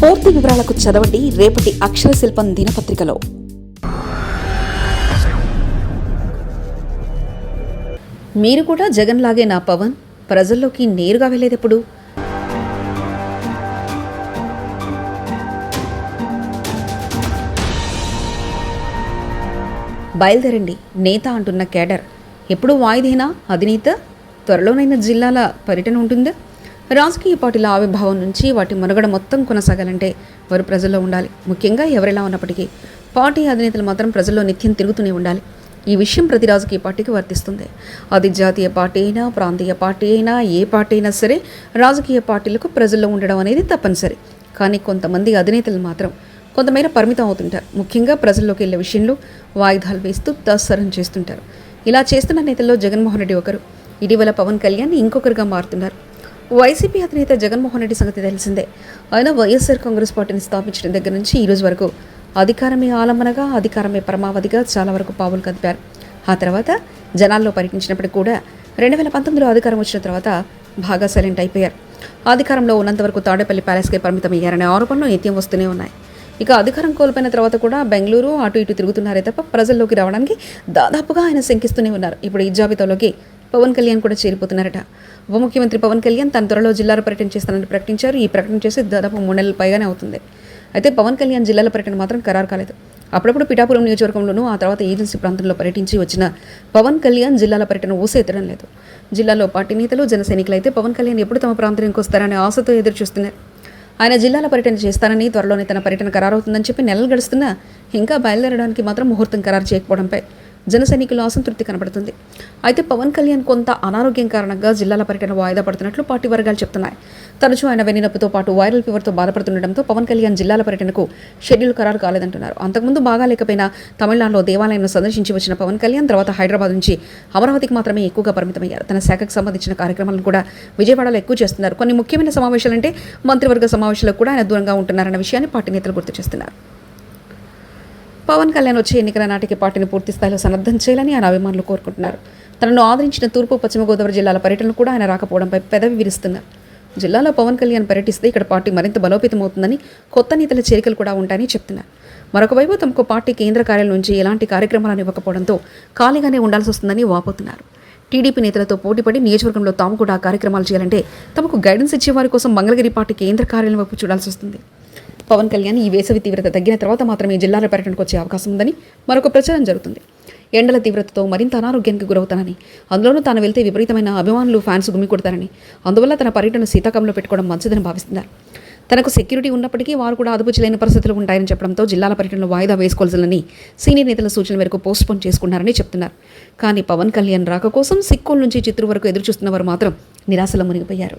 పూర్తి వివరాలకు చదవండి రేపటి అక్షర శిల్పం దినపత్రికలో. మీరు కూడా జగన్ లాగే నా పవన్ ప్రజల్లోకి నేరుగా వెళ్ళేదెప్పుడు? బయలుదేరండి నేత అంటున్న కేడర్. ఎప్పుడు వాయిదేనా అధినేత? త్వరలోనైన జిల్లాల పర్యటన ఉంటుందా? రాజకీయ పార్టీల ఆవిర్భావం నుంచి వాటి మనుగడ మొత్తం కొనసాగాలంటే వారు ప్రజల్లో ఉండాలి. ముఖ్యంగా ఎవరెలా ఉన్నప్పటికీ పార్టీ అధినేతలు మాత్రం ప్రజల్లో నిత్యం తిరుగుతూనే ఉండాలి. ఈ విషయం ప్రతి రాజకీయ పార్టీకి వర్తిస్తుంది. అది జాతీయ పార్టీ అయినా ప్రాంతీయ పార్టీ అయినా ఏ పార్టీ అయినా సరే రాజకీయ పార్టీలకు ప్రజల్లో ఉండడం అనేది తప్పనిసరి. కానీ కొంతమంది అధినేతలు మాత్రం కొంతమేర పరిమితం అవుతుంటారు. ముఖ్యంగా ప్రజల్లోకి వెళ్ళే విషయంలో వాయిదాలు వేస్తూ తస్సరం చేస్తుంటారు. ఇలా చేస్తున్న నేతల్లో జగన్మోహన్ రెడ్డి ఒకరు. ఇటీవల పవన్ కళ్యాణ్ ఇంకొకరుగా మారుతున్నారు. వైసీపీ అధినేత జగన్మోహన్ రెడ్డి సంగతి తెలిసిందే. ఆయన వైఎస్ఆర్ కాంగ్రెస్ పార్టీని స్థాపించిన దగ్గర నుంచి ఈరోజు వరకు అధికారమే ఆలంబనగా అధికారమే పరమావధిగా చాలా వరకు పావులు కదిపారు. ఆ తర్వాత జనాల్లో పర్యటించినప్పుడు కూడా రెండు వేల పంతొమ్మిదిలో అధికారం వచ్చిన తర్వాత బాగా సైలెంట్ అయిపోయారు. అధికారంలో ఉన్నంత వరకు తాడేపల్లి ప్యాలెస్కే పరిమితమయ్యారనే ఆరోపణలు నిత్యం వస్తూనే ఉన్నాయి. ఇక అధికారం కోల్పోయిన తర్వాత కూడా బెంగళూరు అటు ఇటు తిరుగుతున్నారే తప్ప ప్రజల్లోకి రావడానికి దాదాపుగా ఆయన శంకిస్తూనే ఉన్నారు. ఇప్పుడు ఈ జాబితాలోకి పవన్ కళ్యాణ్ కూడా చేరిపోతున్నారట. ఉప ముఖ్యమంత్రి పవన్ కళ్యాణ్ తన త్వరలో జిల్లాలో పర్యటన చేస్తానని ప్రకటించారు. ఈ ప్రకటన చేసి దాదాపు మూడు నెలల పైగానే అవుతుంది. అయితే పవన్ కళ్యాణ్ జిల్లాల పర్యటన మాత్రం ఖరారు కాలేదు. అప్పుడప్పుడు పిఠాపురం నియోజకవర్గంలోనూ ఆ తర్వాత ఏజెన్సీ ప్రాంతంలో పర్యటించి వచ్చిన పవన్ కళ్యాణ్ జిల్లాల పర్యటన ఊసెత్తడం లేదు. జిల్లాలో పార్టీ నేతలు జన సైనికులు అయితే పవన్ కళ్యాణ్ ఎప్పుడు తమ ప్రాంతానికి వస్తారనే ఆశతో ఎదురు చూస్తున్నారు ఆయన జిల్లాల పర్యటన చేస్తానని త్వరలోనే తన పర్యటన ఖరారవుతుందని చెప్పి నెలలు గడుస్తున్నా ఇంకా బయలుదేరడానికి మాత్రం ముహూర్తం ఖరారు చేయకపోవడంపై జన సైనికుల అసంతృప్తి కనబడుతుంది. అయితే పవన్ కళ్యాణ్ కొంత అనారోగ్యం కారణంగా జిల్లాల పర్యటన వాయిదా పడుతున్నట్లు పార్టీ వర్గాలు చెప్తున్నాయి. తరచూ ఆయన వెన్నునొప్పితో పాటు వైరల్ ఫీవర్తో బాధపడుతుండటంతో పవన్ కళ్యాణ్ జిల్లాల పర్యటనకు షెడ్యూల్ ఖరారు కాలేదంటున్నారు. అంతకుముందు బాగా లేకపోయినా తమిళనాడులో దేవాలయంను సందర్శించి వచ్చిన పవన్ కళ్యాణ్ తర్వాత హైదరాబాద్ నుంచి అమరావతికి మాత్రమే ఎక్కువగా పరిమితమయ్యారు. తన శాఖకు సంబంధించిన కార్యక్రమాలను కూడా విజయవాడలో ఎక్కువ చేస్తున్నారు. కొన్ని ముఖ్యమైన సమావేశాలంటే మంత్రివర్గ సమావేశాలకు కూడా ఆయన దూరంగా ఉంటున్నారన్న విషయాన్ని పార్టీ నేతలు గుర్తు చేస్తున్నారు. పవన్ కళ్యాణ్ వచ్చే ఎన్నికల నాటికి పార్టీని పూర్తి స్థాయిలో సన్నద్ధం చేయాలని ఆయన అభిమానులు కోరుకుంటున్నారు. తనను ఆదరించిన తూర్పు పశ్చిమ గోదావరి జిల్లాల పర్యటనలు కూడా ఆయన రాకపోవడంపై పెదవి విరుస్తున్నారు. జిల్లాలో పవన్ కళ్యాణ్ పర్యటిస్తే ఇక్కడ పార్టీ మరింత బలోపేతమవుతుందని కొత్త నేతల చేరికలు కూడా ఉంటాయని చెప్తున్నారు. మరొకవైపు తమకు పార్టీ కేంద్ర కార్యాలయం నుంచి ఎలాంటి కార్యక్రమాలను ఇవ్వకపోవడంతో ఖాళీగానే ఉండాల్సి వస్తుందని వాపోతున్నారు. టీడీపీ నేతలతో పోటీపడి నియోజకవర్గంలో తాము కూడా ఆ కార్యక్రమాలు చేయాలంటే తమకు గైడెన్స్ ఇచ్చే వారి కోసం మంగళగిరి పార్టీ కేంద్ర కార్యాలయం వైపు చూడాల్సి వస్తుంది. పవన్ కళ్యాణ్ ఈ వేసవి తీవ్రత తగ్గిన తర్వాత మాత్రమే జిల్లాల పర్యటనకు వచ్చే అవకాశం ఉందని మరొక ప్రచారం జరుగుతుంది. ఎండల తీవ్రతతో మరింత అనారోగ్యానికి గురవుతానని అందులోనూ తాను వెళ్తే విపరీతమైన అభిమానులు ఫ్యాన్స్ గుమికొడతారని అందువల్ల తన పర్యటన శీతాకాలంలో పెట్టుకోవడం మంచిదని భావిస్తున్నారు. తనకు సెక్యూరిటీ ఉన్నప్పటికీ వారు కూడా అదుపు చేయలేని పరిస్థితులు ఉంటాయని చెప్పడంతో జిల్లాల పర్యటనలో వాయిదా వేసుకోవాల్సిందని సీనియర్ నేతల సూచన మేరకు పోస్ట్పోన్ చేసుకున్నారని చెప్తున్నారు. కానీ పవన్ కళ్యాణ్ రాక కోసం సిక్కోల్ నుంచి చిత్తూరు వరకు ఎదురుచూస్తున్న వారు మాత్రం నిరాశలో మునిగిపోయారు.